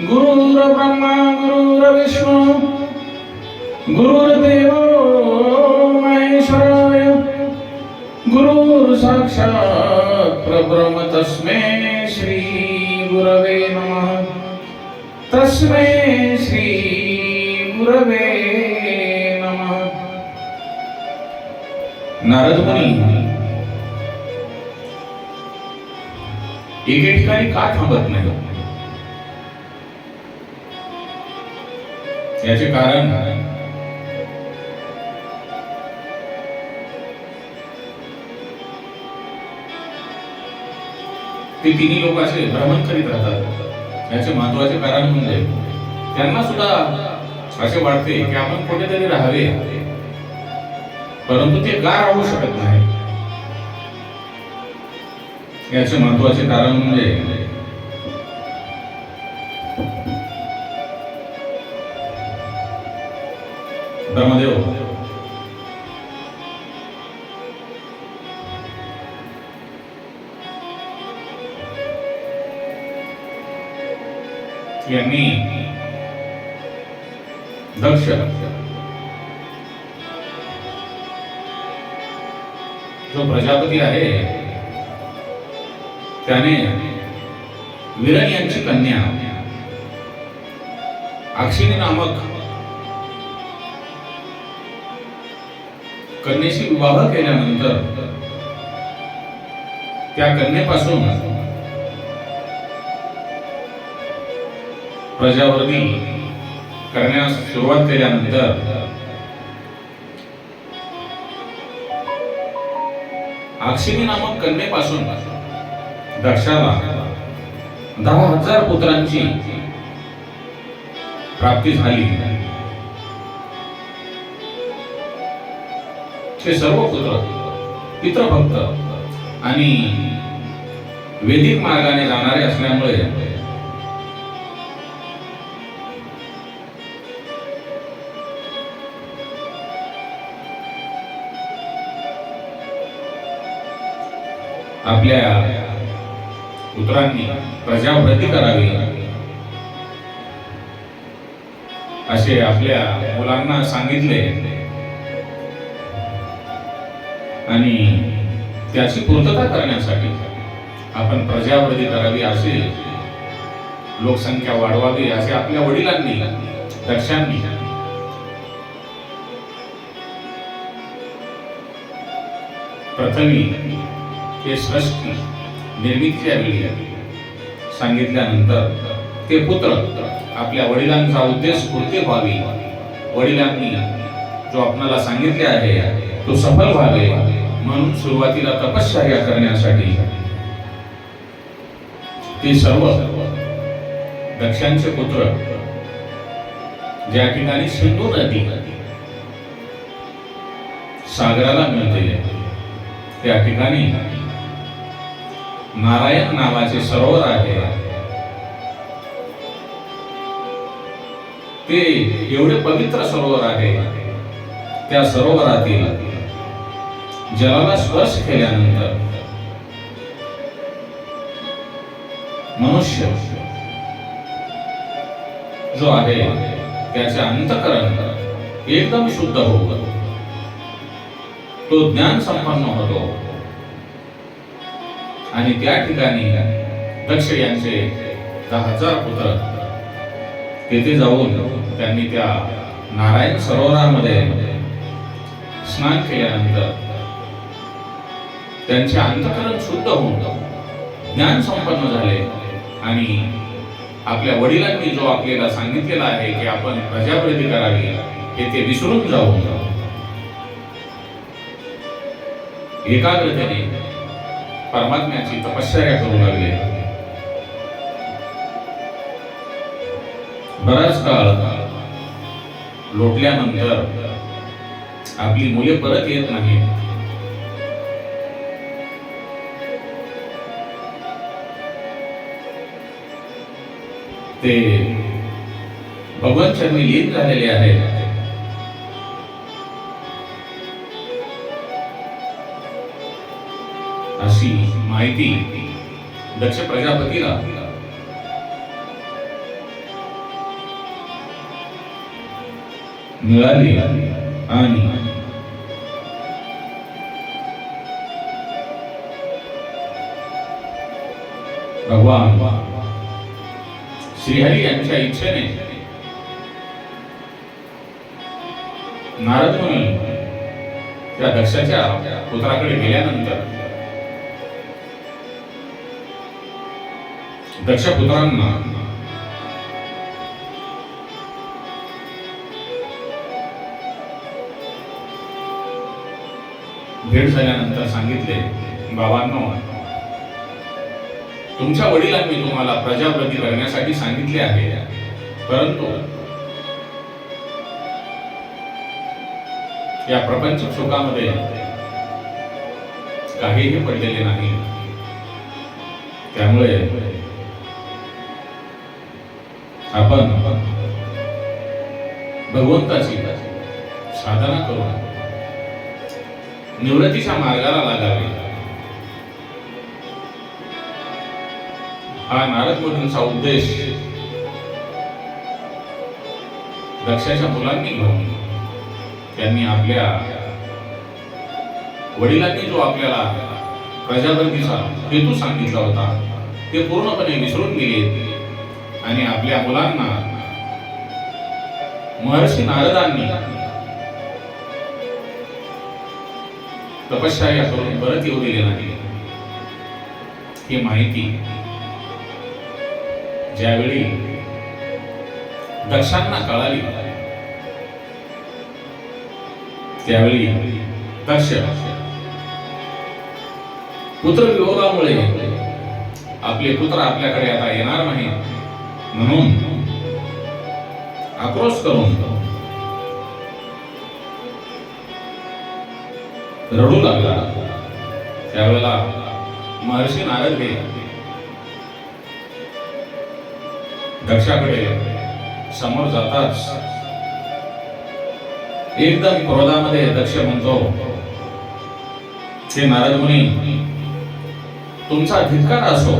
गुरुर्ब्रह्मा गुरुर्विष्णू गुरुर्देव महेश्वराय। गुरुर् साक्षात परब्रह्म तस्मे श्री गुरवे नमः। तस्मे श्री गुरवे नमः। नारद मुनी एके ठिकाणी का थांबत नाही हो? याचे कारण? ते तिन्ही लोक असे भ्रमण करीत राहतात. याचे महत्त्वाचे कारण म्हणजे त्यांना सुद्धा असे वाटते की आपण कुठेतरी राहावे. परंतु ते का राहू शकत नाही याचे महत्त्वाचे कारण म्हणजे ब्रह्मदेव यांनी दक्ष जो प्रजापती आहे त्याने विरण यांची कन्या अक्षिणी नामक कन्येशी विवाह केल्यानंतर त्या कन्येपासून प्रजावर्ती करण्यास सुरुवात केल्यानंतर अक्षिणी नामक कन्येपासून दक्षाला दहा हजार पुत्रांची प्राप्ती झाली. ते सर्व पुत्र पितृभक्त आणि वेदिक मार्गाने जाणारे असल्यामुळे आपल्या पुत्रांनी प्रजावृत्ती करावी असे आपल्या मुलांना सांगितले. आणि त्याची पूर्तता करण्यासाठी आपण प्रजावृद्धी करावी असे लोकसंख्या वाढवावी असे आपल्या वडिलांनी दक्षांनी प्रथमी हे सृष्टी निर्मितीच्या वेळी सांगितल्यानंतर ते पुत्र आपल्या वडिलांचा उद्देश पूर्ती व्हावी. वडिलांनी जो आपणाला सांगितले आहे तो सफल व्हावे. म्हणून सुरुवातीला तपश्चर्या करण्यासाठी ते सर्व दक्षांचे पुत्र ज्या ठिकाणी सिंधू नदी सागराला मिळते त्या ठिकाणी नारायण नावाचे सरोवर आहे. ते एवढे पवित्र सरोवर आहे त्या सरोवरातील जलाला स्पर्श केल्यानंतर मनुष्य जो आहे त्याचे अंतकरण एकदम शुद्ध होत. तो ज्ञान संपन्न होतो. आणि त्या ठिकाणी दक्ष यांचे दहा हजार पुत्र तेथे जाऊन त्यांनी त्या नारायण सरोवरामध्ये स्नान केल्यानंतर त्यांचे अंतकरण शुद्ध होऊन ज्ञान संपन्न झाले आणि आपल्या वडिलांनी जो आपल्याला सांगितलेला आहे की आपण प्रजाप्रती करावी हे ते विसरून जाऊन एकाग्रतेने परमात्म्याची तपश्चर्या करू लागले. बराच काळ लोटल्यानंतर आपली मुले परत येत नाहीत. ते भगवान चरणी लीन झालेले आहेत. अशी माहिती दक्ष प्रजापतीला. मिळाली आणि भगवान श्रीहरी यांच्या इच्छेने. नारद मुनी त्या दक्षाच्या पुत्राकडे गेल्यानंतर दक्ष पुत्रांना भेट झाल्यानंतर सांगितले बाबांना तुमच्या वडिलांनी तुम्हाला प्रजाप्रती करण्यासाठी सांगितले आहे. परंतु या प्रपंच शोकामध्ये काहीही पडलेले नाही. त्यामुळे आपण भगवंताची साधना करून निवृत्तीच्या मार्गाला लागावे. हा नारद मुनींचा उद्देश दक्षाच्या मुलांनी घेऊन त्यांनी आपल्या वडिलांनी जो आपल्याला प्रजापतीचा हेतू सांगितला होता ते पूर्णपणे विसरून गेले. आणि आपल्या मुलांना महर्षी नारदांनी तपश्चर्या करून परत येऊ दिले नाही. ही माहिती ज्यावेळी दक्षांना कळाली त्यावेळी दक्ष पुत्र विरोधामुळे आपले पुत्र आपल्याकडे आता येणार नाही म्हणून आक्रोश करून रडू लागला. त्यावेळेला महर्षी नारद हे दक्षाकडे समोर जाताच एकदम क्रोधामध्ये दक्ष म्हणतो हे महाराज मुनी तुमचा धिक्कार असो.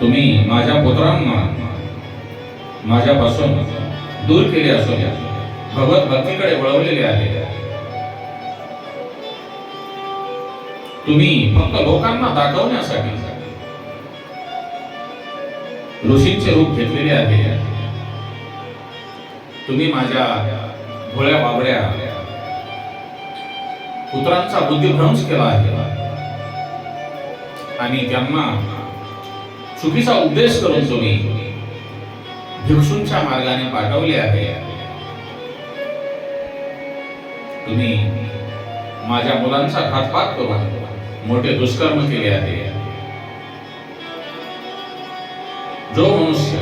तुम्ही माझ्या पुत्रांना माझ्यापासून दूर केले असो. भगवत भक्तीकडे वळवलेले आहे. तुम्ही फक्त लोकांना दाखवण्यासाठी ऋषींचे रूप घेतलेले आहे. तुम्ही माझ्या भोळ्या बाबड्या पुत्रांचा बुद्धिभ्रंश केला आहे. आणि त्यांना चुकीचा उद्देश करून तुम्ही भिक्षूंच्या मार्गाने पाठवले आहे. तुम्ही माझ्या मुलांचा घातपात करून मोठे दुष्कर्म केले आहे. जो मनुष्य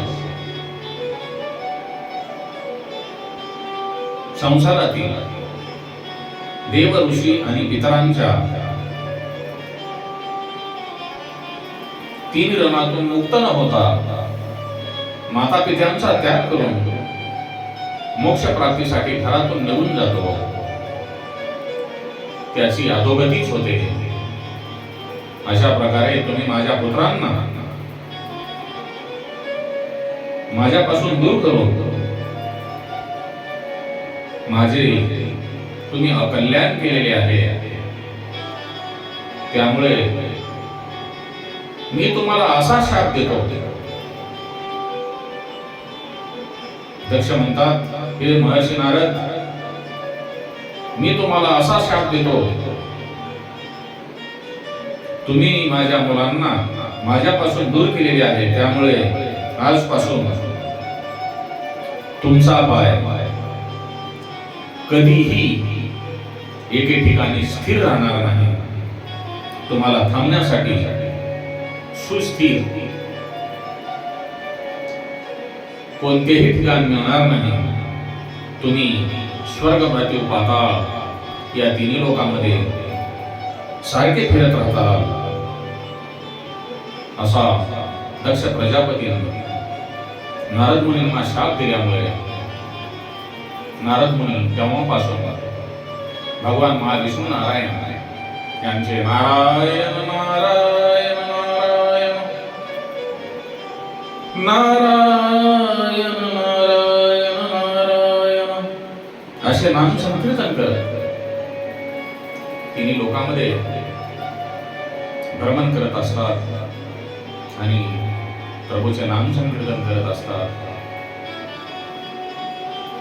संसारातील देव ऋषी आणि पितरांच्या तीन रणातून मुक्त न होता माता पित्यांचा त्याग करून मोक्ष प्राप्तीसाठी घरातून निघून जातो. त्याची अधोगतीच होते. अशा प्रकारे तुम्ही माझ्या पुत्रांना माझ्यापासून दूर करून माझे तुम्ही अकल्याण केलेले आहे. त्यामुळे मी तुम्हाला असा शाप देतो. दक्ष म्हणतात हे महर्षी नारद मी तुम्हाला असा शाप देतो तुम्ही माझ्या मुलांना माझ्यापासून दूर केलेले आहे त्यामुळे आजपासून तुमचा पाय कधीही एके ठिकाणी स्थिर राहणार नाही. तुम्हाला थांबण्यासाठी सुस्थिर कोणतेही ठिकाण मिळणार नाही. तुम्ही स्वर्ग पाताळ या तिन्ही लोकांमध्ये सारखे फिरत राहता. असा दक्ष प्रजापती नारद मुनींना शाप दिल्यामुळे नारद मुनी तेव्हापासून भगवान महाविष्णू नारायण यांचे नारायण नारायण नारायण. नारायण नारायण नारायण. असे नाम संकीर्तन करत तिन्ही लोकांमध्ये भ्रमण करत असतात. आणि प्रभूचे नाम संकीर्तन करत असतात.